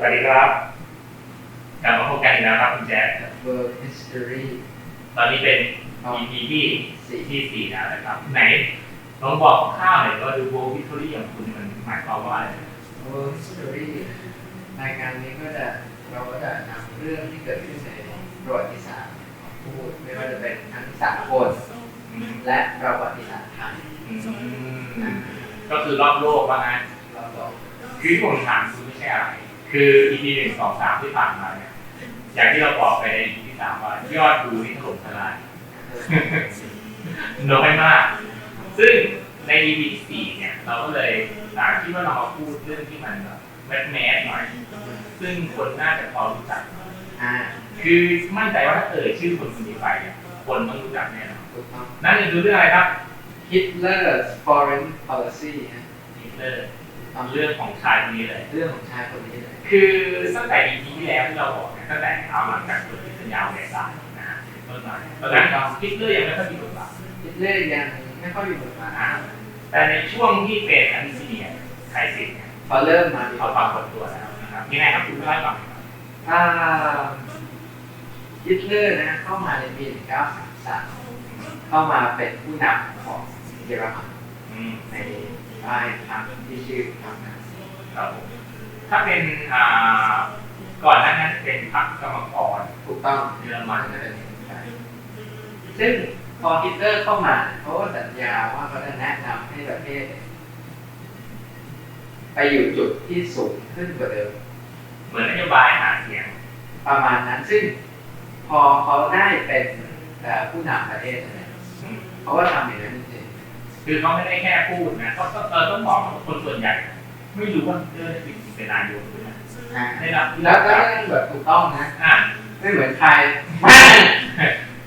สวัสดีครับกลับมาพบกันอีกแล้วครับคุณแจ๊ค World History ตอนนี้เป็นอ๋อ EP ที่สี่ที่สี่แล้วนะครับ ไหนลองบอกคร่าวๆหน่อยว่าดูโบวิทอรี่ของคุณมันหมายความว่าอะไร World History รายการนี้ก็จะเราก็จะนำเรื่องที่เกิดขึ้นในประวัติศาสตร์มาพูดไม่ว่าจะเป็นทั้งสากลอืมและประวัติศาสตร์ไทยอืมก็คือรอบโลกว่างั้นเราต้องคือที่ผมถามคุณไม่ใช่อะไร คือ EP หนึ่งสองสามที่ผ่านมาเนี่ยอย่างที่เราบอกไปใน EP ที่สามว่ายอดดูนี่ถล่มทลายน้อยมาก ซึ่งใน EP ที่สี่เนี่ย เราก็เลยอ่าคิดว่าเรามาพูดเรื่องที่มันแบบแมสแมสหน่อย ซึ่งคนน่าจะพอรู้จักอ่าคือมั่นใจว่าถ้าเอ่ยชื่อคนคนนี้ไปเนี่ยคนต้องรู้จักแน่นอนถูกต้องนั่นคือเรื่องอะไรครับ Hitler's Foreign Policy ฮะฮิต เลอร์เรื่องของชายคนนี้เลย เรื่องของชายคนนี้เลย คือตั้งแต่ EP ที่แล้วที่เราบอกเนี่ยตั้งแต่เอาหลังจากเกิดที่สัญญาแหวนสายนะฮะต้นมาเนี่ยตอนนั้นฮิตเลอร์ยังไม่ค่อยมีบทบาทฮิตเลอร์ยังไม่ค่อยมีบทบาทอ่าแต่ในช่วงที่เป็นอันซีเนียไครซิสเนี่ยพอเริ่มมามีเขาปรากฏตัวแล้วนะครับยังไงครับคุณเล่าให้ฟังหน่อยครับอ่าฮิตเลอร์นะเข้ามาในปี 1933 เข้ามาเป็นผู้นำของเยอรมันอืมใน ป้ายพรรคที่ชื่อพรรคนาซีครับผมถ้าเป็นอ่าก่อนหน้านั้นเป็นพรรคกรรมกรถูกต้องเยอรมันจะเป็นอย่างนั้นไปซึ่งพอฮิตเลอร์เข้ามาเขาก็สัญญาว่าเขาจะแนะนำให้ประเทศ ไปอยู่จุดที่สูงขึ้นกว่าเดิม เหมือนนโยบายหาเสียง ประมาณนั้นซึ่งพอเขาได้เป็นเอ่อผู้นำประเทศเนี่ยอืมเขาก็ทำอย่างนั้นจริง คือเขาไม่ได้แค่พูดนะเขาก็เออต้องบอกว่าคนส่วนใหญ่ ไม่รู้ว่าฮิตเลอร์จริงๆเป็นนายกด้วยนะๆอ่าได้รับแล้วก็ต้องแบบถูกต้องนะอ่าไม่เหมือนใคร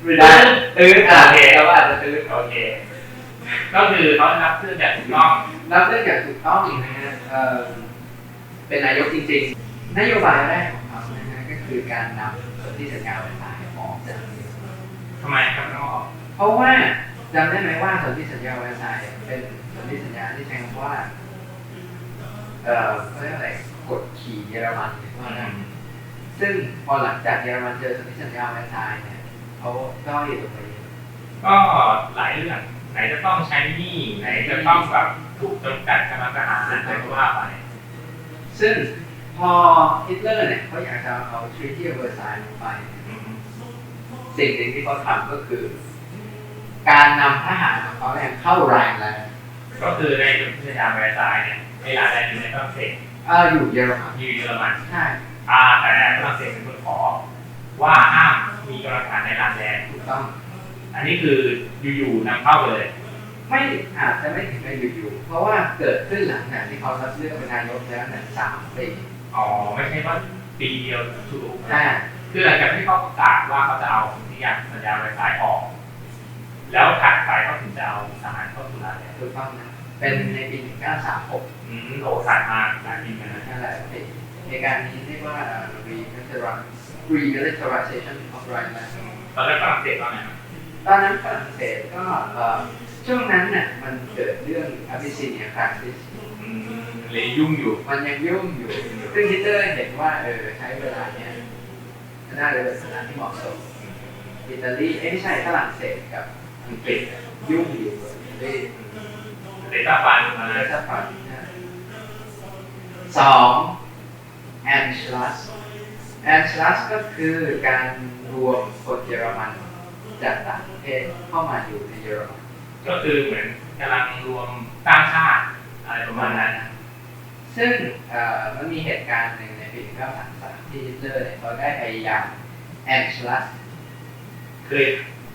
ไม่ได้ตื้ออะเราก็อาจจะตื้อโอเคก็คือเขาได้รับเรื่องแบบถูกต้องรับเรื่องอย่างถูกต้องนะฮะเอ่อเป็นนายกจริงๆ นโยบายแรกของเขานะฮะก็คือการนำสนธิสัญญาเวลาออกจากทำไมครับน้องออกเพราะว่า จำได้ไหมว่าสนธิสัญญาเวลาเป็นสนธิสัญญาที่ใช้คำว่า เอ่อเขาเรียกอะไรกดขี่เยอรมันเนี่ยว่าได้ซึ่งพอหลังจากเยอรมันเจอสนธิสัญญาเวลาเนี่ยเขาก็อยู่ตรงนี้ก็หลายเรื่องไหนจะต้องใช้หนี้ไหนจะต้องแบบถูกจำกัดกำลังทหารอะไรก็ว่าไปซึ่งพอฮิตเลอร์เนี่ยเขาอยากจะเอาทรีตี้เวอร์ซายลงไปเนี่ยอืมสิ่งหนึ่งที่เขาทำก็คือ การนำทหารของเขาเนี่ยเข้าแรงแล้วก็คือในจุดที่สยามแวร์ซายน์เนี่ยเวลาใดอยู่ในฝรั่งเศสเอออยู่เยอรมันอยู่เยอรมันใช่อ่าแต่ฝรั่งเศสเป็นคนขอ ว่าห้ามมีกำลังทหารในลานแดนถูกต้อง อันนี้คืออยู่ๆนำเข้าไปเลย ไม่อาจจะไม่ถึงกับอยู่ๆเพราะว่าเกิดขึ้นหลังจากที่เขารับเลือกเป็นนายกแล้วเนี่ยสามปีอ๋อไม่ใช่ว่าปีเดียวถูกอ่าคือหลังจากที่เขาประกาศว่าเขาจะเอาที่อยากสัญญาไวไฟออก แล้วถัดไปเขาถึงจะเอาทหารเข้าสู่ลานแดนถูกต้องนะเป็นในปี 1936อืมโอ้สัตว์มากหลายปีเหมือนกันนะนั่นแหละปีเหตุการณ์นี้เรียกว่า remilitarization remilitarization of Rhineland ตอนแรกฝรั่งเศสว่าไงครับตอนนั้นฝรั่งเศสก็เอ่อช่วงนั้นเนี่ยมันเกิดเรื่องอ b ิซิเนียคราซิสอืมเลยยุ่งอยู่ มันยังยุ่งอยู่ ซึ่งฮิตเลอร์เห็นว่าเออใช้เวลาเนี้ยน่าจะเป็นเวลาที่เหมาะสมอิตาลีเอ้ยไม่ใช่ฝรั่งเศสกับ อังกฤษยุ่งอยู่กับอิตาลีเดต้าฟันมาแล้วถ้าฝันนะสองแอนชลัสแอนชลัสก็คือการรวมคนเยอรมันจากต่างประเทศเข้ามาอยู่ในเยอรมันก็คือเหมือนกำลังรวมตั้งชาติอะไรประมาณนั้น ซึ่งเอ่อมันมีเหตุการณ์หนึ่งในปี1933ที่ฮิตเลอร์เนี่ยเขาได้พยายามแอนชลัสคือ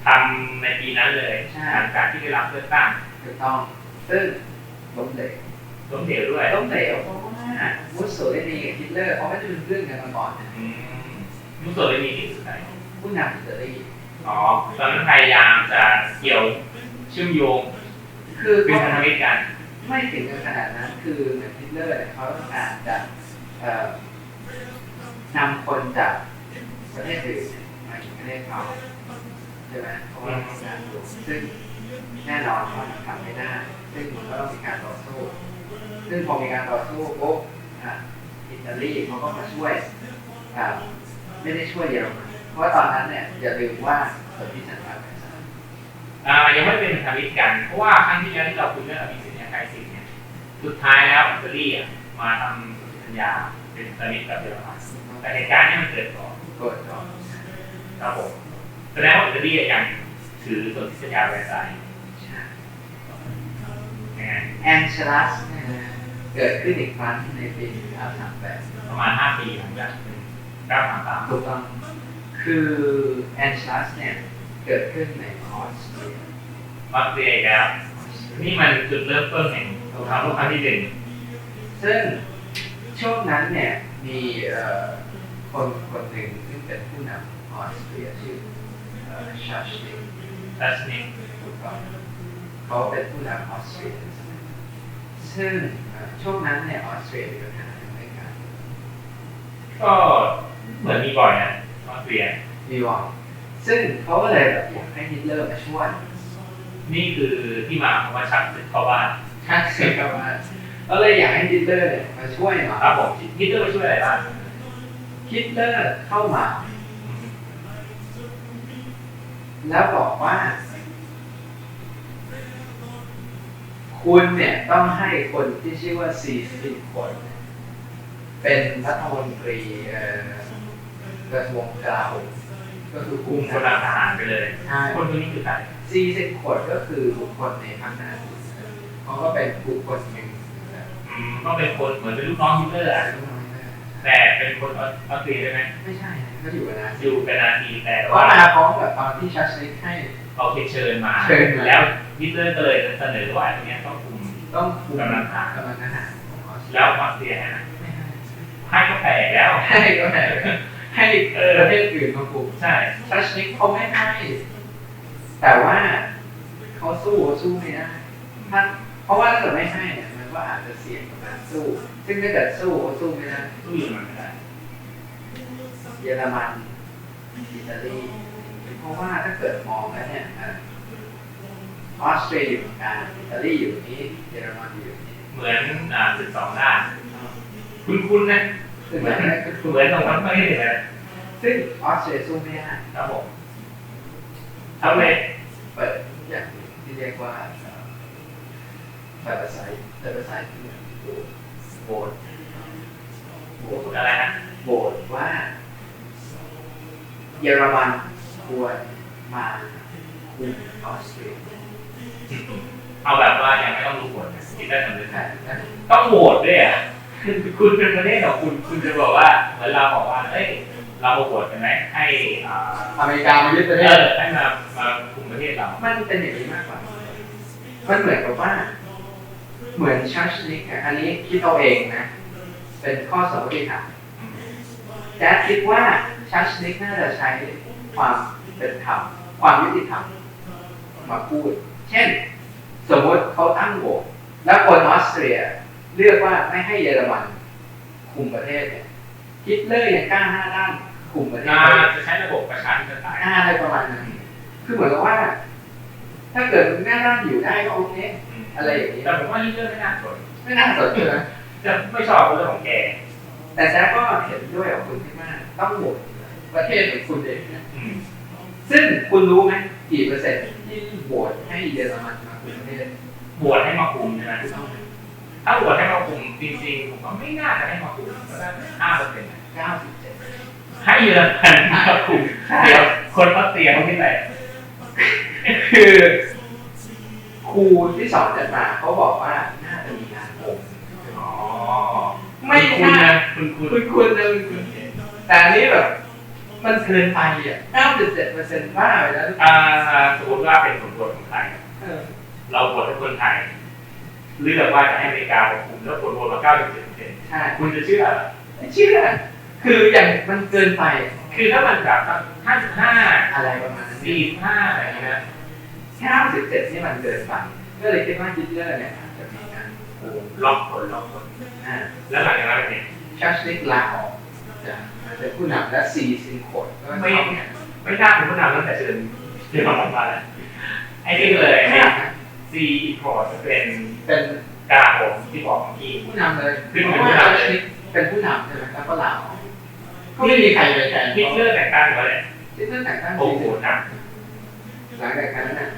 ทำในปีนั้นเลยใช่หลังจากที่ได้รับเลือกตั้งถูกต้องซึ่งล้มเหลวล้มเหลวด้วยล้มเหลวเพราะว่ามุสโสลินีกับฮิตเลอร์เขาไม่ได้เป็นเพื่อนกันมาก่อนนะอืมมุสโสลินีที่สุดไหนผู้นำอิตาลีอ๋อตอนนั้นพยายามจะเกี่ยวเชื่อมโยง คือเป็นเขาพันธมิตรกันไม่ถึงกับขนาดนั้นคือเหมือนฮิตเลอร์เนี่ยเขาต้องการจะเอ่อนำคนจากประเทศอื่นเนี่ยมาอยู่ประเทศเขาใช่ไหมเพราะว่าต้องารอยู่ซึ่งแน่นอนว่ามันทำไม่ได้ ซึ่งมันก็ต้องมีการต่อสู้ ซึ่งพอมีการต่อสู้ปุ๊บอิตาลีเขาก็มาช่วยไม่ได้ช่วยเยอรมันเพราะว่าตอนนั้นเนี่ยอย่าลืมว่าสนธิสัญญาแวร์ซนยังไม่เป็นพันธมิตรกัน เพราะว่าครั้งที่แล้วที่เราคุยเรื่องอภิสิทธิ์เนี่ยใครสิทธิ์เนี่ยสุดท้ายแล้วอิตาลีมาทำสัญญาเป็นพันธมิตรกับเยอรมันแต่เหตุการณ์นี้มันเกิดก่อนกดก่อนครับผม แสดงว่าอิตาลียังถือสนธิสัญญาแวร์ซายน์ใช่นะฮะแอนเชลัสเนี่ยนะเกิดขึ้นอีกครั้งในปี1938ประมาณ 5 ปีหลังจาก933ถูกต้องคือแอนเชลัสเนี่ย เกิดขึ้นในออสเตรียออสเตรียอีกแล้วนี่มันจุดเริ่มต้นแห่งสงครามโลกครั้งที่หนึ่งซึ่งช่วงนั้นเนี่ยมีเอ่อคนคนหนึ่งซึ่งเป็นผู้นำออสเตรียชื่อ เอ่อชาชลิงดัชนิกถูกต้องเขาเป็นผู้นำออสเตรียในสมัยนั้นซึ่งเอ่อช่วงนั้นเนี่ยออสเตรียมีปัญหาทางการเมืองก็เหมือนมีบ่อยนะออสเตรียมีวอร์ซึ่งเขาก็เลยแบบอยากให้ฮิตเลอร์มาช่วยนี่คือที่มาของว่าชักศึกเข้าบ้านชักเสกกับมาก็เลยอยากให้ฮิตเลอร์เนี่ยมาช่วยหน่อยครับผมฮิตเลอร์มาช่วยอะไรบ้างฮิตเลอร์เข้ามา แล้วบอกว่า คุณเนี่ยต้องให้คนที่ชื่อว่าซีสิบคน เป็นรัฐมนตรีเอ่อกระทรวงกลาโหมก็คือคุคุมมกำลังทหารไปเลยใช่คนคนนี้คือใครซีสิบคนก็คือบุคคลในพรรคนาซีเขาก็เป็นบุคคลหนึ่งนะอืมก็เป็นคนเหมือนเป็นลูกน้องฮิตเลอร์อะแต่เป็นคนออสเตรียใช่ไหมไม่ใช่ นะเขาอยู่กับนาซีอยู่เป็นนาทีแต่เขาว่ามาพร้อมกับตอนที่ชัชลิกให้เอาเคเชิญมา เชิญมา แล้วฮิตเลอร์ก็เลยเสนอว่าอันเนี้ยต้องคุม ต้องคุมกำลังทหาร กำลังทหารของออสเตรียแล้วออสเตรียให้นะไม่ให้ให้ก็แปลกแล้ว ให้ก็ได้ให้ประเทศอื่นมาคุมใช่ชัชนิกเขาไม่ให้ แต่ว่าเขาสู้สู้ไม่ได้ถ้าเพราะว่าถ้าเกิดไม่ให้เนี่ยมันก็อาจจะเสี่ยงกับการสู้ ซึ่งถ้าเกิดสู้เขาสู้ไม่ได้ ตู้อยู่มันไม่ได้เยอรมันอิตาลีเพราะว่าถ้าเกิดมองแล้วเนี่ยอะออสเตรียอยู่ตรงกลางอิตาลีอยู่นี้เยอรมันอยู่นี้เหมือนอ่าศึกสองด้าน คุ้นๆนะซึ่งเหมือนนั้นก็คือเหมือนตรงนั้นไม่ได้เลยซึ่งออสเตรียสู้ไม่ได้ครับผมทำเลยเปิดอย่างหนึ่งที่เรียกว่าเปิดไซต์เปิดไซต์คือโหวตโหวตพูดอะไรนะโหวตว่า เยอรมันควรมาคุมออสเตรียเอาแบบว่ายังไม่ต้องรู้ผลคิดได้สำเร็จใช่นั่นต้องโหวตด้วยอะคือคุณเป็นประเทศของคุณคุณจะบอกว่าเหมือนเราบอกว่าเอ้ยเราโหวตกันไหมให้อ่าอเมริกามายึดประเทเอศอให้มามาคุมประเทศเรา มันเป็นอย่างนี้มากกว่า มันเหมือนกับว่า เหมือนชัชนิกอะอันนี้คิดเอาเองนะ เป็นข้อสมมติฐาน แจ๊ดคิดว่าชัชนิกน่าจะใช้ความเป็นธรรมความยุติธรรมมาพูด เช่น สมมติเขาตั้งโหวตแล้วคนออสเตรียเลือกว่าไม่ให้เยอรมัน คุมประเทศเนี่ยฮิตเลอร์ยังกล้าห้าด้านคุมประเทศอ่าเลยจะใช้ระบบประชาธิปไตยอ่าอะไรประมาณนั้นคือเหมือนกับว่า ถ้าเกิดมึงหน้าด้านอยู่ได้ก็โอเคอะไรอย่างนี้แต่ผมว่านี่เรื่องไม่น่าสนไม่น่าสนใจนะจะไม่ชอบเรื่องของแก แต่แจ๊คก็เห็นด้วยกับคุณที่ว่าต้องโหวตประเทศของคุณเองนะอืมซึ่งคุณรู้ไหมกี่เปอร์เซ็นต์ที่โหวตให้เยอรมันมาคุมประเทศบวชให้มาคุมใช่ไหมถูกต้องไหมถ้าบวชให้มาคุมจริงๆผมว่าไม่น่าจะให้มาคุมก็ได้ห้าเปอร์เซ็นต์เก้าสิบเจ็ดให้เยอะมันมาคุมเดี๋ยวคนมาเตียเขาที่ไหนคือครูที่สอนจะมาเขาบอกว่าน่าจะมีงานโกงอ๋อ ไม่คุณน่านะคุณคุณคุณคุณนะคุณคุณแต่อันนี้แบบมันเกินไปอะเก้าสิบเจ็ดเปอร์เซ็นต์ว่าไปแล้วอ่าสมมติว่าเป็นสมรวจของไทยเออเราบวชให้คนไทยเลือกว่าจะให้อเมริกามาคุมแล้วผลโหวตมา97%ใช่คุณจะเชื่อเหรอไม่เชื่อคืออย่างมันเกินไป คือถ้ามันแบบ55 อะไรประมาณนั้น45อะไรอย่างเงี้ยเก้าสิบเจ็ดนี่มันเกินไปก็เลยคิดว่าฮิตเลอร์เนี่ย อาจจะมีการโกงล็อกผลล็อกผลอ่าแล้วหลังจากนั้นเป็นไงชัชลิกลาออกจากมาเป็นผู้นำและซีซินโคดก็ไม่เข้าเนี่ยไม่น่าเป็นผู้นำตั้งแต่เชิญเชิญมาออกมาแล้วไอ้นี่เลยไอ้ซีอีพอร์ตจะเป็นเป็นกาผมที่บอกของพี่ผู้นำเลยขึ้นเพเป็นราะผู้ว่านำเลยชัชลิกเป็นผู้นำใช่ไหมแล้วก็ลาออกก็ไม่มีใครไปแทนฮิตเลอร์แต่งตั้งไว้เลยฮิตเลอร์แต่งตั้งโอ้โหหนักหลังจากนั้นน่ะ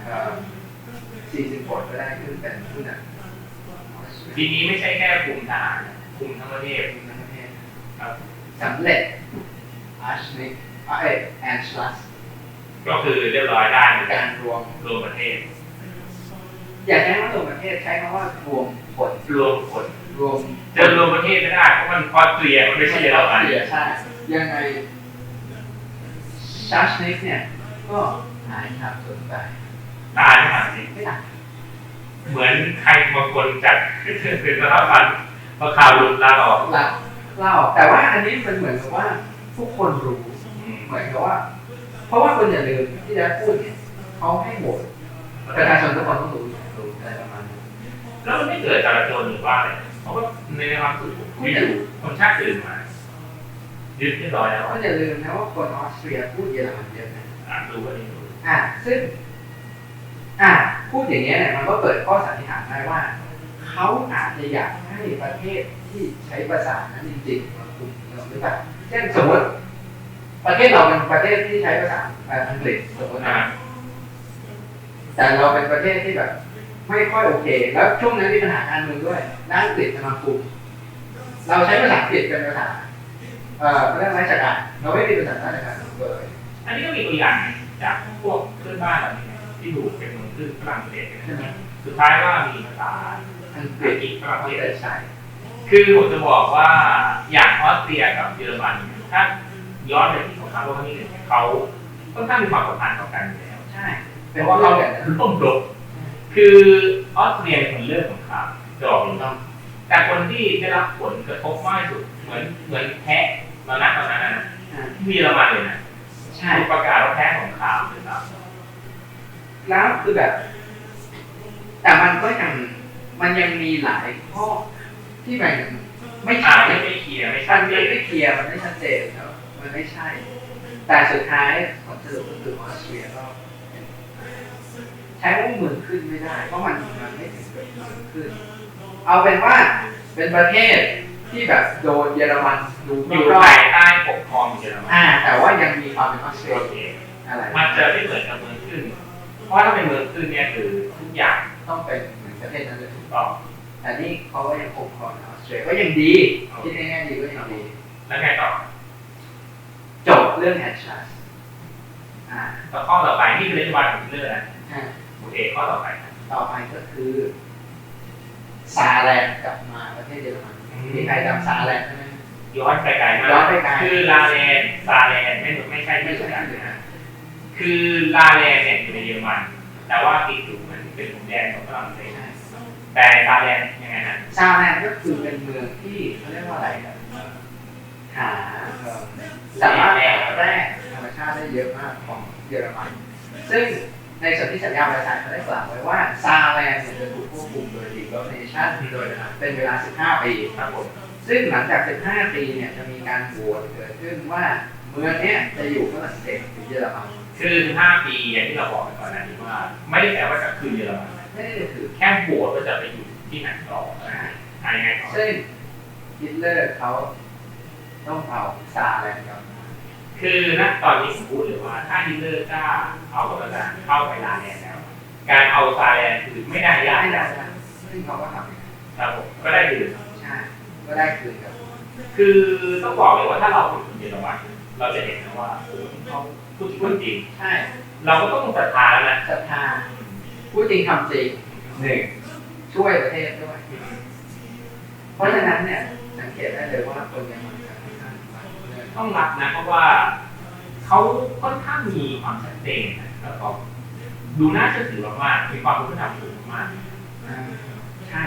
สี่สิบคนก็ได้ขึ้นเป็นผู้นำ ทีนี้ไม่ใช่แค่คุมทหารคุมทั้งประเทศทั้งประเทศครับสำเร็จอาร์ชนิกเอ้ยแอนชลัสก็คือเรียบร้อยได้เหมือนกักานรรวมรวมประเทศ อย่าใช้คำว่ารวมประเทศใช้คำว่ารวมผลรวมผลรวมจะรวมประเทศไม่ได้เพราะมันคอสเตรียมันไม่ใช่เยอรมันเสียใช่ยังไงชาร์ชนิกเนี่ยก็หายขาดสนไปตายไม่หายสิไม่ได้ เหมือนใครบางคนจัดเป็นรัฐบาลพอข่าวหลุดลาออกละเล่าแต่ว่าอันนี้มันเหมือนกับว่าทุกคนรู้อืมเหมือนกับว่า เพราะว่าคนอย่าลืมที่จะพูดเนี่ยเขาให้โหวตประชาชนทุกคนต้องรู้รู้อะไรประมาณนี้แล้วมันไม่เกิดจราจรหรือว่าอะไรเพราะว่าในความสุขอยู่ๆคนชาติอื่นมายึดเรียบร้อยแล้วก็อย่าลืมนะว่าคนออสเตรียพูดเยอรมันเยอะนะอ่านดูก็ดีดูอะซึ่ง อะพูดอย่างเงี้เนี่ยมันก็เกิดข้อสันนิษฐานได้ว่า เขาอาจจะอยากให้ประเทศที่ใช้ภาษานั้นจริงๆมาคุมเราหรือเปล่าเช่นสมมติประเทศเราเป็นประเทศที่ใช้ภาษาแบบอังกฤษสมมตินะแต่เราเป็นประเทศที่แบบ ไม่ค่อยโอเค แล้วช่วงนั้นมีปัญหาการเมืองด้วยแล้วอังกฤษจะมาคุมเราใช้ภาษาอังกฤษเป็นภาษาเอ่อเรื่องราชการเราไม่มีภาษาราชการเลยอันนี้ก็มีตัวอย่างจากพวกเพื่อนบ้านเราเนี่ยที่ดูเป็นเมือง ขึ้นฝรั่งเศสใช่ไหมสุดท้ายว่ามีภาษาอังกอัฤษงกฤษฝรั่งเขาเศสจะใช้คือผมจะบอกว่าอย่างออสเตรียกับเยอรมันเนี่ยถ้าย้อนไปที่สงครามโลกครั้งที่หนึ่งเนี่ยเขาค่อนข้างมีความสัมพันธ์ต่อกันอยู่แล้วใช่เพเป็นราะว่าว่าเขาเขาเนี่ยร่วมรบคือออสเตรียเป็นคนเริ่มสงครามจอบต้องแต่คนที่ได้รับผลกระทบมากที่สุดเหมือนเหมือนแพ้ตอนนั้นตอนนั้นนะอ่าที่เยอรมันเลยนะใช่ถูกประกาศว่าแพ้สงครามเลยครับ แล้วคือแบบ แต่มันก็ยังมันยังมีหลายข้อที่มันไม่อ่าใช่ไม่ไม่เคลียร์ไม่มัชันดเจมันนไม่เคลียร์มันไม่ชัดเจนแล้วมันไม่ใช่ แต่สุดท้ายผลสรุปก็คือออสเตรียก็ใช้ว่าเมืองขึ้นไม่ได้ เพราะมันมันไม่ถึงกับเมืองขึ้น เอาเป็นว่าเป็นประเทศที่แบบโดนเยอรมันดูอไม่ยู่รอภาดยใต้ปกครองเยอรมันอ่าแต่ว่ายังมีความเป็นออสเตรโอเลียเคอะไรมันจะไม่เหมือนกับเมืองขึ้น เพราะว่าถ้าเป็นเมืองขึ้นเนี่ยคือทุกอย่างต้องเป็นเหมือนประเทศนั้นเลยถูกต้องแต่นี่เขาก็ยังคงครองออสเตรเลียก็ยังดีคิดง่ายๆดีก็ยังดีแล้วไงต่อจบเรื่องแฮชชัสอ่าต่อข้อต่อไปนี่คือนโยบายของฮิตเลอร์นะอ่าโอเคข้อต่อไปครับต่อไปก็คือซาแลนด์กลับมาประเทศเยอรมันมีใครจำซาแลนด์ใช่ไหมย้อนไปไกลมาย้อนไปไกลคือลาแลนด์ซาแลนด์ไม่ไม่ใช่ไม่ใช่กันนะฮะ คือลาแลนเนี่ยอยู่ในเยอรมัน แต่ว่าติดอยู่มือนเป็นผมแดนของฝรั่งเศสแต่ซาแลนยังไงฮะซาแลนก็คือเป็นเมืองที่เขาเรียกว่าอะไรครับหาสามารถหาแร่ธรรมชาติได้เยอะมากของเยอรมัน ซึ่งในส่วนธิสัญญาเวอร์ซายน์เขาได้กล่าวไว้ว่าซาแลนจะถูกควบคุมโดย League of Nations โดยเป็นเวลา 15 ปีครับผมซึ่งหลังจาก 15 ปีเนี่ยจะมีการโหวตเกิดขึ้นว่าเมืองเนี้ยจะอยู่ฝรั่งเศสหรือเยอรมัน คือ5ปีอย่างที่เราบอกไปก่อนหน้านี้ว่า ไม่ได้แปลว่าจะคืนเยอรมันนะไม่ได้ถือแค่โหวตว่าจะไปอยู่ที่ไหนต่อนะฮะอะไรยังไงต่อซึ่งฮิตเลอร์เขาต้องเอาซาแลนด์กลับมาคือณตอนนี้ผมพูดเลยว่าถ้าฮิตเลอร์กล้าเอากำลังเข้าไปลาแลนด์แล้ว การเอาซาแลนด์คือไม่ได้ยากไม่ได้นะนะซึ่งเขาก็ทำอย่างนั้นครับผมก็ได้ดื่มใช่ก็ได้คืนกับ คือต้องบอกเลยว่าถ้าเราเป็นคนเยอรมันเราจะเห็นนะว่าโอ้โหเขา พูดจริง ใช่เราก็ต้องศรัทธาแล้วนะศรัทธาพูดจริงทำจริงหนึ่งช่วยประเทศด้วย เพราะฉะนั้นเนี่ย สังเกตได้เลยว่าคนเยอรมันจะค่อนข้างรักเรื่องต้องรับนะ เพราะว่าเขาค่อนข้างมีความชัดเจนนะแล้วก็ดูน่าเชื่อถือมากๆมีความรู้ธรรมสูงมากอ่าใช่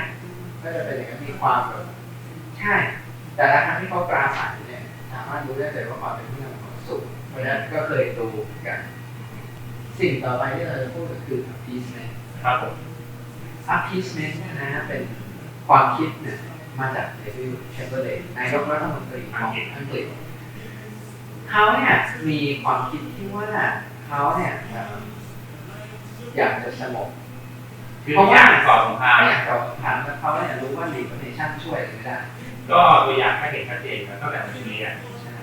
ก็จะเป็นอย่างนั้นมีความแบบใช่ แต่ละครั้งที่เขาปราศัยเนี่ยสามารถรู้ได้เลยว่าความเป็นผู้นำของสูง เพราะฉะนั้นก็เคยดูกัน สิ่งต่อไปที่เราจะพูดก็คือ appeasement ครับผม appeasement เนี่ยนะฮะเป็นความคิดเนี่ยมาจากเดวิดแชมเบอร์เลนนายกรัฐมนตรีของอังกฤษเขาเนี่ยมีความคิดที่ว่าเขาเนี่ยเอ่ออยากจะสงบคือทุกอย่างก่อนสงครามไม่อยากจะถามแล้วเขาเนี่ยรู้ว่าลีกเนชั่นช่วยอะไรไม่ได้โดก็ตัวอย่างถ้าเห็นชัดเจนครับตั้งแต่วันนี้อะ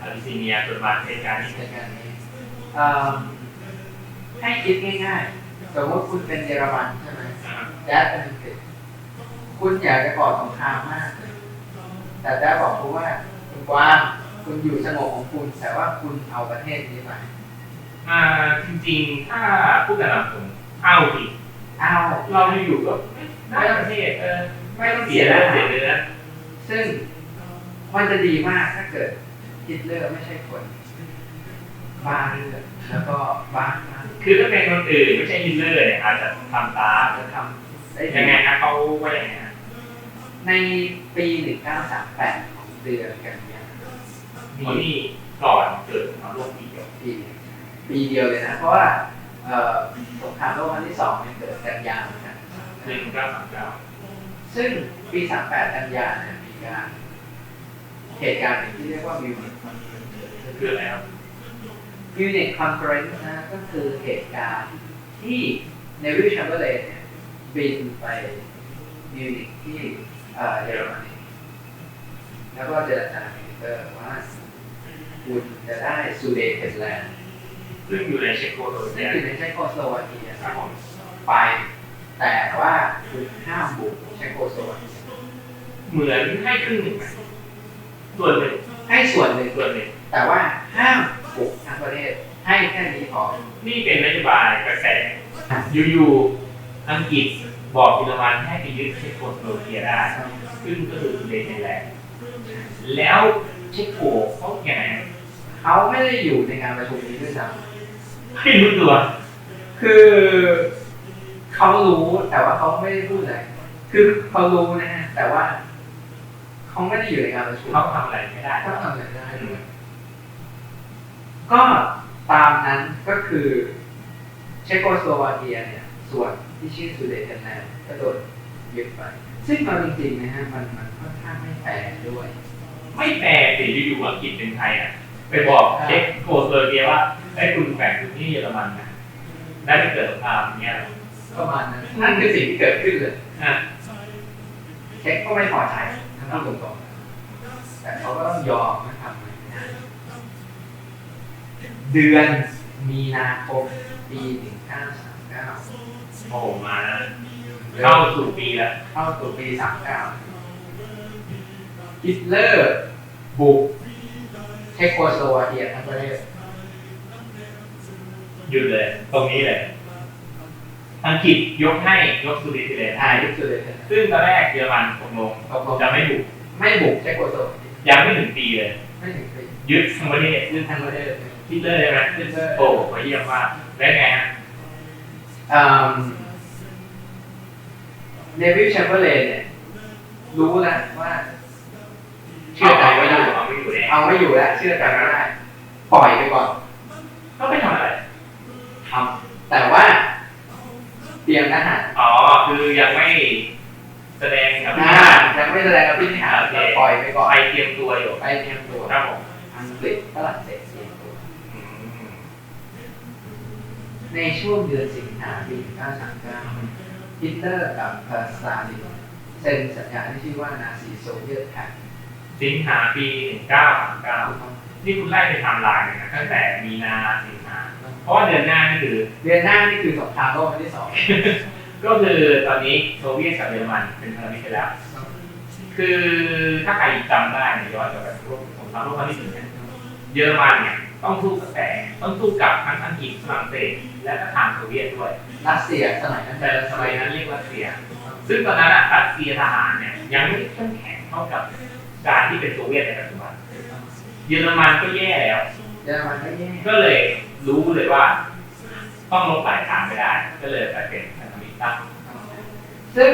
อาริซีเนียจนมาเหตุการณ์นี้ในการนี้เอ่อให้คิดง่ายๆสมมติคุณเป็นเยอรมันใช่ไหมนะครับแจ๊ดเป็นอังกฤษคุณอยากจะก่อสงครามมากเลยแต่แจ๊ดบอกคุณว่าคุณกว้างคุณอยู่สงบของคุณ แต่ว่าคุณเอาประเทศนี้ไปอ่าจริงๆ ถ้าพูดกันตามตรงเอาดิเอาเราอยู่ๆก็ได้ประเทศเออไม่ต้องเสีเสียยเลืเลืออดดเสียเนื้อซึ่งมันจะดีมากถ้าเกิด ฮิตเลอร์ไม่ใช่คนบ้าเลือดแล้วก็บ้ามากคือถ้าเป็นคนอื่นไม่ใช่ฮิตเลอร์เนี่ยอาจจะทำตามจะทำได้ยังไงดีฮะเขาว่าอย่างไงฮะในปี 1938 ของเดือนกันยายนมีนี่ก่อนเกิดสงครามโลกปีเดียวปีปีเดียวเลยนะ เพราะว่าเอ่อสงครามโลกครั้งที่สองเนี่ยเกิดกันยาเหมือนกันหนึ่งเก้าสามเก้าซึ่งปี 38 กันยาเนี่ยมีการเหตุการณ์หนึ่งที่เรียกว่ามิวนิค คอนเฟอเรนซ์คืออะไรครับมิวนิคคอนเฟอเรนซ์นะก็คือเหตุการณ์ที่เนวิลแชมเบอร์เลนเนี่ยบินไปมิวนิคที่เอ่อเยอรมนีแล้วก็เจรจากับฮิตเลอร์ว่าคุณจะได้ซูเดเทนแลนด์ซึ่งอยู่ในเช็กโกสโลวาซึ่เกีงยอยู่ในเชโกสโลวาเกียครับผมไป แต่ว่าคุณห้ามบุกเชโกสโลวาเกียเหมือนให้ครึ่งหนึ่งไหมส่วนหนึ่งให้ส่วนหนึ่งส่วนหนึ่ง แต่ว่าห้ามบุกทั้งประเทศให้แค่นี้พอนี่เป็นนโยบายกระแสอยู่ๆอังกฤษบอกเยอรมันให้ไปยึดเช็กโกสโลวาเกียได้ซึ่งก็คือเลนแลนด์แล้วเช็กโกเขาอย่างไรเขาไม่ได้อยู่ในงานประชุมนี้ด้วยซ้ไม่รู้ตัวำคือเขารู้แต่ว่าเขาไม่ได้พูดอะไรคือเขารู้นะฮะแต่ว่าเขาไม่ได้อยู่ในงานประชุมเขาทำอะไรไม่ได้เขาทำอะไรไม่ได้ด้วย ก็ตามนั้นก็คือเชโกสโลวาเกียเนี่ยส่วนที่ชื่อสุเดเทนแลนด์ก็โดนยึดไป ซึ่งเราจริงๆนะฮะมันมันค่อนข้างไม่แฟร์ด้วย ไม่แปลสิอยู่ๆอังกฤษเป็นไทยอะ ไปบอกเช็กโกสโลวาเกียว่าได้คุณแฝงพื้นที่เยอรมันนะได้ไปเกิดสงครามเนี้ยเหรอประมาณนั้นนั่นคือสิ่งที่เกิดขึ้นเลยอะเช็คก็ไม่พอใจทั้งพูดตรงๆแต่เขาก็ต้องยอมนะทำไม่ได้ เดือนมีนาคมปี1939โอ้โหมาเข้าสู่ปีแล้วเข้าสู่ปี 39ฮิตเลอร์บุกเชโกสโลวาเกียทั้งประเทศหยุดเลย ตรงนี้เลยอังกฤษยกให้ยกสุริสิเลนอาให้ยุสุดเลยซึ่งตอนแรกเยอรมันตกลงตกลงจะไม่บุกไม่บุกเชโกสโลวาเกียยังไม่ถึงปีเลย ไม่ถึงปียึดทั้งประเทศยึดทั้งประเทศฮิตเลอ ร์ใช่ไหมฮิตเลอร์โอ้โหเยี่ยมมากแล้วไงฮะเนวิลแชมเบอร์เลนเนี่ยรู้แล้วว่า เชื่เชื่ออใจใจไม่ไม่ได้ได้เอาไม่อยู่แล้วเอาไม่อยู่แล้วเชื่อใจไม่ได้ปล่อยไปก่อน ก็ไม่ทำอะไรทำแต่ว่า เตรียมทหารอ๋อคือยังไม่แสดงกับอ่ายังไม่แสดงกับพิธีหารเราปล่อยไปก่อนไปเตรียมตัวอยู่ไปเตรียมตัวครับผมอังกฤษฝรั่งเศสเตรียมตัว อืม ในช่วงเดือนสิงหาปี1939ฮิตเลอร์กับสตาลินเซ็นสัญญาที่ชื่อว่านาซีโซเวียตแพ็คสิงหาปี 1939นี่คุณไล่ไปไทำลายเลยนะตั้งแต่มีนาสิงหาเพราะว่าเดือนหน้านี่คือเดือนหน้านี่คือสงครามโลกครั้งที่สองก็คือตอนนี้โซเวียตกับเยอรมันเป็นพันธมิตรกันแล้ว คือถ้าใครจำได้เนี่ยย้อนกลับไปพวกสงครามโลกครั้งที่หนึ่งเนี่ยเยอรมันเนี่ย ต้องสู้กับแต่ต้องสู้กับทั้งอังกฤษฝรั่งเศสและก็ทางโซเวียตด้วยรัสเซียสมัยนั้นแต่สมัยนั้นเรียกรัสเซีย ซึ่งตอนนั้นอะรัสเซียทหารเนี่ยยังไม่เข้มแข็งเท่ากับการที่เป็นโซเวียตในปัจจุบันเยอรมันก็แย่แล้วเยอรมันก็แย่ก็เลยรู้เลยว่า ต้องลบหลายทางไม่ได้ ก็เลยไปเป็นพันธมิตรตั้งซึ่ง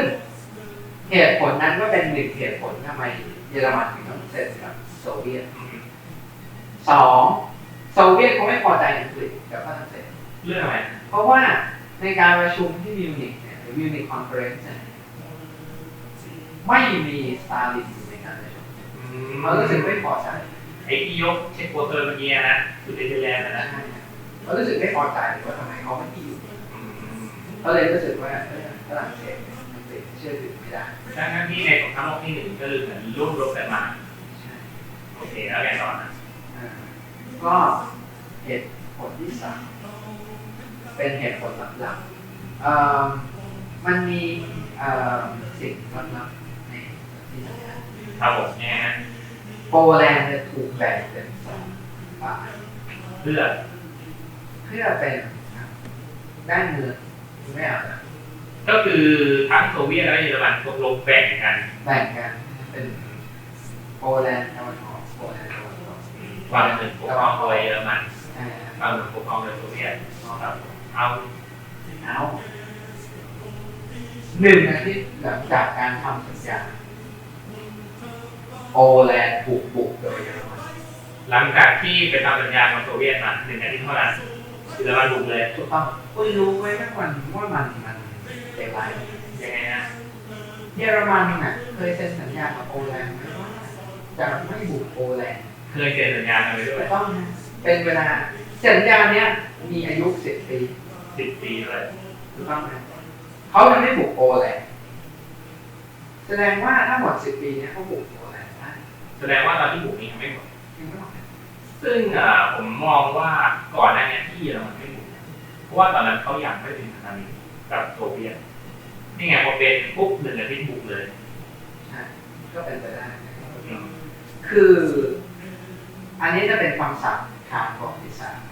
เหตุผลนั้นก็เป็นหนึ่งเหตุผลทำไมเยอรมันถึงต้องเซ็นกับโซเวียตอืมสอง โซเวียตเขาไม่พอใจอังกฤษกับฝรั่งเศสเรื่องอะไรเพราะว่าในการประชุมที่มิวนิกเนี่ยหรือมิวนิกคอนเฟอเรนซ์เนี่ยไม่มีสตาลินอยู่ในการประชุมอืเขารู้สึกไม่พอใจไอ้ที่ยกเช็คโปรเตอร์เมื่อกี้นะสุดเอเทแลนด์นะนะเขารู้สึกไม่พอใจว่าทำไมเขาไม่ที่อยู่อืมเขาเลยรู้สึกว่าเอ้ยฝรั่งเศสเนี่ยอังกฤษเชื่อถือไม่ได้ทั้งนั้นที่ในสงครามโลกที่หนึ่งก็คือเหมือนร่วมรบกันมาอเคแล้วไงต่อนะเอ่อ ก็เหตุผลที่สามเป็นเหตุผลหลักๆเอ่อมันมีเอ่อสิ่งลับๆในที่สัญญาครับผมเนี่ยฮะโปแลนด์จะถูกแบ่งเป็นสองฝ่ายเพื่อเพื่อเป็นด้านเมืองไม่เอานะก็คือทั้งโซเวียตและเยอรมันตกลงแบ่งกัน แบ่งกันเป็นโปแลนด์ตะวัน ตกฝั่งหนึ่งปกครองโดยเยอรมันอ่าฝั่งหนึ่งปกครองโดยโซเวียตครับเอาเอาหนึ่งอาทิตย์หลังจากการทำสัญญาโปแลนด์ถูกบุกโดยเยอรมันหลังจากที่ไปทำสัญญากับโซเวียตมาหนึ่งอาทิตย์เท่านั้นเยอรมันบุกเลยถูกต้องคุณรู้ไหมว่ามันว่ามันมันเลวร้ายยังไงนะเยอรมันน่ะเคยเซ็นสัญญากับโปแลนด์ไหมว่าจะไม่บุกโปแลนด์ เคยเซ็นสัญญากันไปด้วถูยกต้องนะเป็นเวลาสัญญาเนี้ยมีอายุสิบปีสิบปีเลยถูกต้องไหมเขาจะไม่บุกโปแลนด์แสดงว่าถ้าหมดสิบปีเนี้ยเขาบุกโปแลนด์ได้แสดงว่าตอนที่บุกนี้ยังไม่หมดยังไม่หมดนะซึ่งอ่าผมมองว่าก่อนหน้านี้ที่เยอรมันไม่บุกเพราะว่าตอนนั้นเขาอยากไม่เป็นพันธมิตรกับโซเวียตนี่ไงพอเป็นปุ๊บหนึ่งอาทิตย์บุกเลย ใช่ก็เป็นไปได้นะอืมคือ อันนี้จะเป็นคำศัพท์ทางประวัติศาสตร์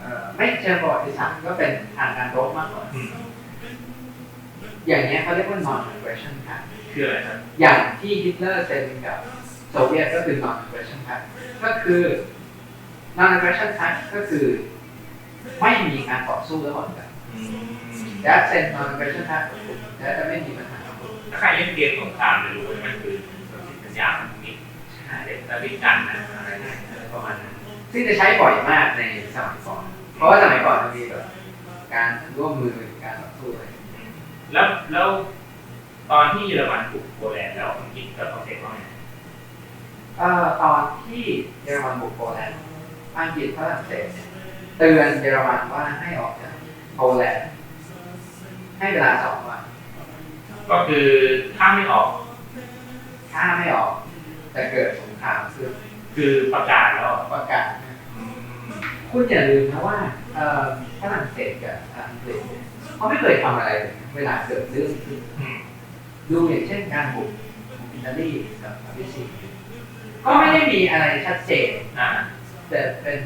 เอ่อไม่เจอประวัติศาสตร์ก็เป็นทางการรบมากกว่าอืมอย่างเงี้ยเขาเรียกว่า non aggression pact คืออะไรครับ อย่างที่ฮิตเลอร์เซ็นกับโซเวียตก็คือ non aggression pact ก็คือ non aggression pact ก็คือไม่มีการต่อสู้ระหว่างกันอืมและเซ็น non aggression pact กับคุณและจะไม่มีปัญหากับคุณถ้าใครเล่นเกมสงครามจะรู้ว่ามันคือสัญญาพันธมิตร เด็กตะลิกันนะอะไรเนี่ยประมาณนั้นซึ่งจะใช้บ่อยมากในสมัยก่อน เพราะว่าสมัยก่อนมันมีแบบการร่วมมือการต่อสู้อะไรแล้วแล้วตอนที่เยอรมันบุกโปแลนด์แล้วอังกฤษกับฝรั่งเศสว่าไงเอ่อตอนที่เยอรมันบุกโปแลนด์อังกฤษฝรั่งเศสเนี่ยเตือนเยอรมันว่าให้ออกจากโปแลนด์ให้เวลาสองวันก็คือถ้าไม่ออก ถ้าไม่ออก จะเกิดสงครามขึ้นคือประกาศแล้ว ประกาศนะอืมคุณอย่าลืมนะว่าเอ่อฝรั่งเศสกับอังกฤษเนี่ยเขาไม่เคยทำอะไรเลยเวลาเกิดเรื่องขึ้นอืมดูอย่างเช่นการบุกของอิตาลีกับอเมริกาก็ไม่ได้มีอะไรชัดเจนอ่าแต่เป็น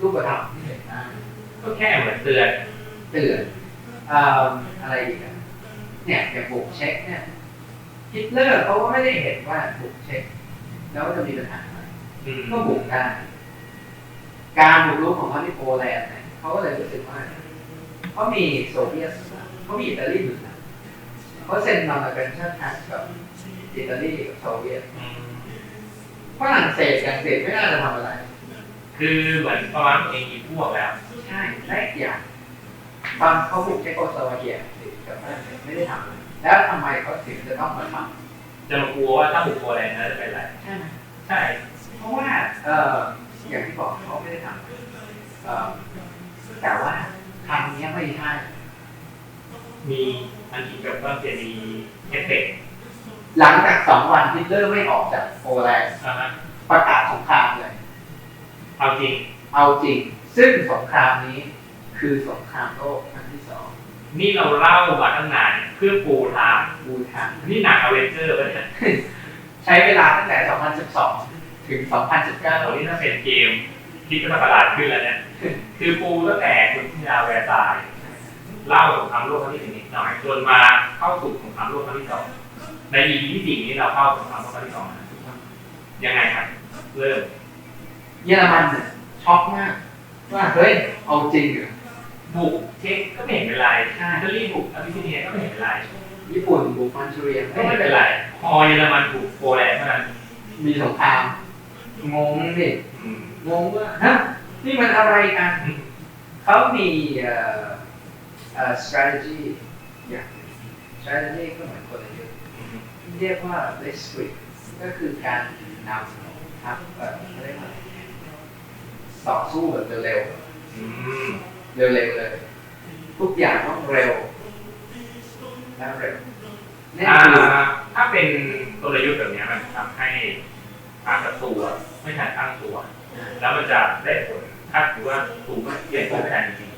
รูปธรรมที่เห็นได้ก็แค่เหมือนเตือนเตือนเอ่ออะไรอีกอะเนี่ยอย่างบุกเช็คเนี่ยฮิตเลอร์เขาก็ไม่ได้เห็นว่าบุกเช็ค แล้วจะมีปัญหาอะไรอืมก็บุกได้การบุกรุกของเขาที่โปแลนด์เนี่ยเขาก็เลยรู้สึกว่าเขามีโซเวียตเขามีอิตาลีอยู่นะเขาเซ็นนอนเป็นชาติทางกับอิตาลีกับโซเวียตอืมฝรั่งเศสกับอังกฤษไม่น่าจะทำอะไร คือเหมือนประมาณตัวเองมีพวกแล้ว ใช่และอีกอย่างตอนเขาบุกเชโกสโลวาเกียกับฝรั่งเศสไม่ได้ทำเลยแล้วทำไมเขาถึงจะต้องมาท จะมากลัวว่าถ้าบุกโปแลนด์แล้วจะเป็นอะไรำใช่ไหมใช่ เพราะว่าเอ่ออย่างที่บอกเขาไม่ได้ทำเอ่อแต่ว่าครั้งนี้ไม่ใช่มีอังกฤษกับฝรั่งเศสมีเอฟเฟกต์หลังจากสองวันฮิตเลอร์ไม่ออกจากโปแลนด์นะฮะประกาศสงครามเลย เอาจริงเอาจริง ซึ่งสงครามนี้คือสงครามโลกครั้งที่สอง นี่เราเล่ามาตั้งนานเพื่อปูทางบูทานนี่หนังอเวนเจอร์ป่ะเนี่ยใช้เวลาตั้งแต่ 2012 ถึงตอน2019นี้ถ้าเป็นเกมคิดว่าตลาดขึ้นแล้วเนี่ยคือปูตั้งแต่คุณพิยาแวร์ซายน์เล่าสงครามโลกครั้งที่หนึ่งนิดหน่อยจนมาเข้าสู่สงครามโลกครั้งที่สองใน EP ที่สี่นี้เราเข้าสงครามโลกครั้งที่สองนะยังไงครับเริ่มเยอรมันเนี่ยช็อกมากว่าเฮ้ยเอาจริงเหรอ บุกเช็กก็ไม่เห็นเป็นไรอิตาลีบุกอาบิสซิเนียก็ไม่เห็นเป็นไรญี่ปุ่นบุกมันจูเรียก็ไม่เป็นไรพอเยอรมันบุกโปแลนด์เท่านั้นมีสงครามงงดิอืมงงว่าฮะนี่มันอะไรกันเขามีเอ่อเอ่อ strategy อย่างหนึ่ง strategy ก็เหมือนกลยุทธ์เรียกว่า retreat ก็คือการนำทัพเอ่อเขาเรียกว่าอะไรต่อสู้แบบเร็วอืมๆ เร็วๆเลย ทุกอย่างต้องเร็วและเร็วนี่อ่าคือถ้าเป็นกลยุทธ์แบบเนี้ยมันทำให้หาศัตรูอะไม่ทันตั้งตัว แล้วมันจะได้ผลถ้าถือว่าถูกเรียนตัวไม่ทันจริง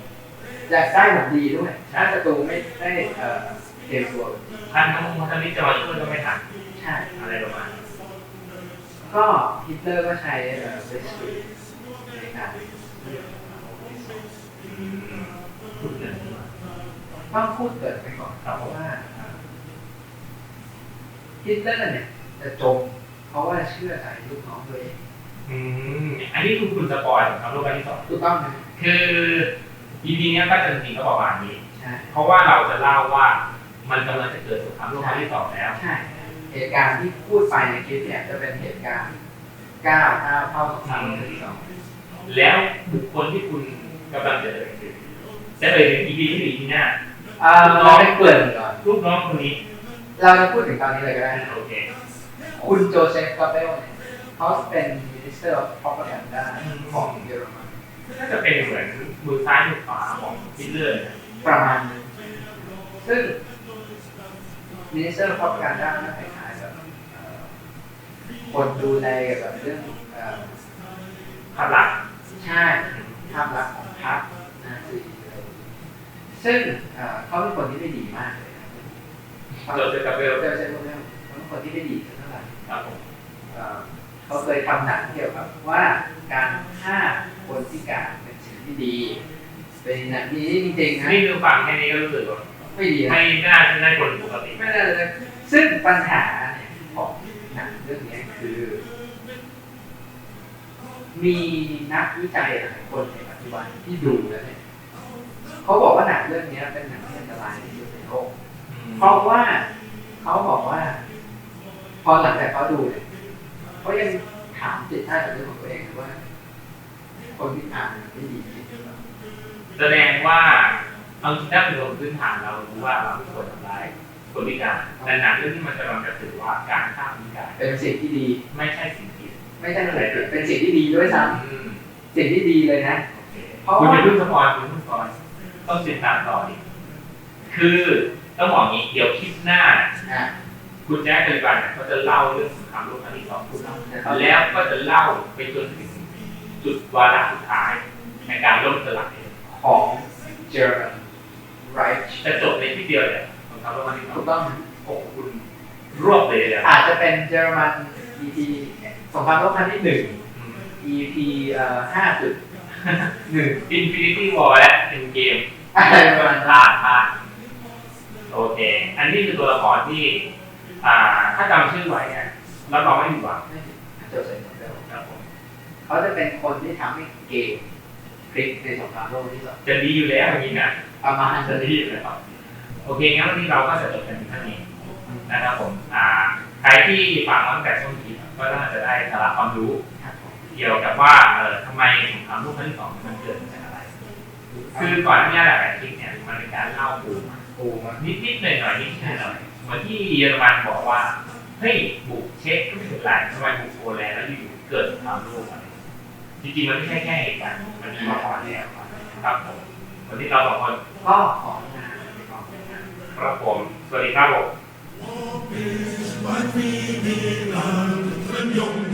อยากได้ผลดีด้วยถ้าศัตรูไม่ได้เอ่อเตรียมตัวๆท่านทั้งท่านนี้จะมาช่วยก็ไม่ทันใช่อะไรประมาณนี้ก็ฮิตเลอร์ก็ใช้เอ่อเวสต์ในการอืม พูดเรื่องนี้มาต้องพูดเกิดไปก่อนครับเพผมราะว่าฮิตเลอร์เนี่ยจะจม เพราะว่าเชื่อใจลูกน้องตัวเองอืมอันนี้คือคุณสปอยล์ของโลกครั้งที่สองถูกต้องไหมคือ EP เนี้ยก็จะจริงๆก็ประมาณนี้ใช่เพราะว่าเราจะเล่าว่ามันกำลังจะเกิดสงครามโลกครั้งที่สองแล้วใช่เหตุการณ์ที่พูดไปในคลิปเนี่ยจะเป็นเหตุการณ์ก้าวเท้าเข้าสงครามโลกครั้งที่สองแล้วบุคคลที่คุณ กำลังจะเอ่ยถึงจะเอ่ยถึง EP ที่สี่ที่หน้าเอ่อเราไปเกริ่นก่อน ลูกน้องคนนี้เราจะพูดถึงตอนนี้เลยก็ได้นะโอเคคุณโจเซฟกาเบลเนี่ยเขาเป็น Minister of Propaganda ของเยอรมันน่าจะเป็นเหมือนมือซ้ายมือขวาของฮิตเลอร์นะประมาณนึงซึ่ง Minister of Propaganda น่าคล้ายๆแบบเอ่อคนดูแลเกี่ยวกับเรื่องเอ่อ ภาพลักษณ์ ใช่ภาพลักษณ์ข พรรคนาซีอะไรอย่างนี้ซึ่งเอ่อเขาเป็นคนที่ไม่ดีมากเลยนะเขาโจเซฟกาเบลเจอเซนโรเบลเขาเป็นคนที่ไม่ดีสักเท่าไหร่ครับผมเอ่อเขาเคยทำหนังเกี่ยวกับว่าการฆ่าคนพิการเป็นสิ่งที่ดี เป็นหนังที่จริงๆนะนี่คือฟังแค่นี้ก็รู้สึกว่าไม่ดีนะไม่น่าจะได้คนปกติไม่ได้เลยซึ่งปัญหาเนี่ยของหนังเรื่องนี้คือ มีนักวิจัยหลายคนในปั จจุบันที่ดูแล้วเนี่ยเขาบอกว่าหนังเรื่องนี้เป็นหนังที่อันตรายที่สุดในโลกเพราะว่าเขาบอกว่า พอหลังจากเขาดูเนี่ยเขายังถามจิตใต้สำนึกของตัวเองว่า คนพิการมันไม่ดีจริงหรือเปล่าแสดงว่าเอาจริงถ้าเป็นบนพื้นฐานเรารู้ว่าเราไม่ควรทำร้ายคนพิการแต่หนังเรื่องนี้มันกำลังจะถือว่าการฆ่าคนพิการเป็นสิ่งที่ดีไม่ใช่สิ่งผิดไม่ใช่สิ่งผิดเป็นสิ่งที่ดีด้วยซ้อืมำสิ่งที่ดีเลยนะโอ เคเพราะคุณว่าจะรุ่นสปอยล์คุณรุ่นสปอยล์ต้องติดตามต่ออีกคือต้องบอกอย่างนี้เดี๋ยวคลิปหน้าอะคุณแจ๊คเกอร์บันเนี่ยเขาจะเล่าเรื่องสงครามโลกครั้งที่สองคุณนะครับแล้วก็จะเล่าไปจนถึงจุดวาระสุดท้ายในการล่มสลายของเจอร์มันไรช์จะจบในที่เดียวเลยสงครามโลกครั้งที่สองถูกต้องไหมโอ้โหคุณรวบเลยเลยอะอาจจะเป็นเยอรมัน EP สงครามโลกครั้งที่หนึ่งอืม EP เอ่อห้าจุด หนึ่ง Infinity War และเป็นเกมอะไรประมาณพนั้นลาดพลาดโอเค อันนี้คือตัวละครที่ อ่า ถ้าจำชื่อไว้เนี่ยรับรองไม่ผิดหวังไม่ถึงโจเซฟคาเบลครับผมเขาจะเป็นคนที่ทำให้เกมพลิกในสงครามโลกที่สองจะดีอยู่แล้วอย่างนี้นะประมาณจะนั้นดีอยู่แล้วโอเคงั้นวันนี้เราก็จะจบกันที่เท่านี้นะครับผม อ่า ใครที่ฟังมาตั้งแต่ช่วงคลิปก็น่าจะได้สาระความรู้ครับผม เกี่ยวกับว่าเออทำไมสงครามโลกครั้งที่สองมันเกิดจากอะไร คือก่อนหน้านี้หลายๆคลิปเนี่ยมันเป็นการเล่าปูมาปูมานิดนิดๆหน่อยหน่อยๆนิดหน่อยหน่อยๆเหมือนที่เยอรมันบอกว่าเฮ้ยบุกเช็คก็ไม่เป็นไรทำไมบุกโปแลนด์แล้วอยู่ๆเกิดสงครามโลกอะไรจริงๆมันไม่ใช่แค่เหตุการณ์มันมีมาก่อนแล้วครับผมวันนี้เราสองคนก็ของงานไปก่อนครับผมสวัสดีครับผม What we belong.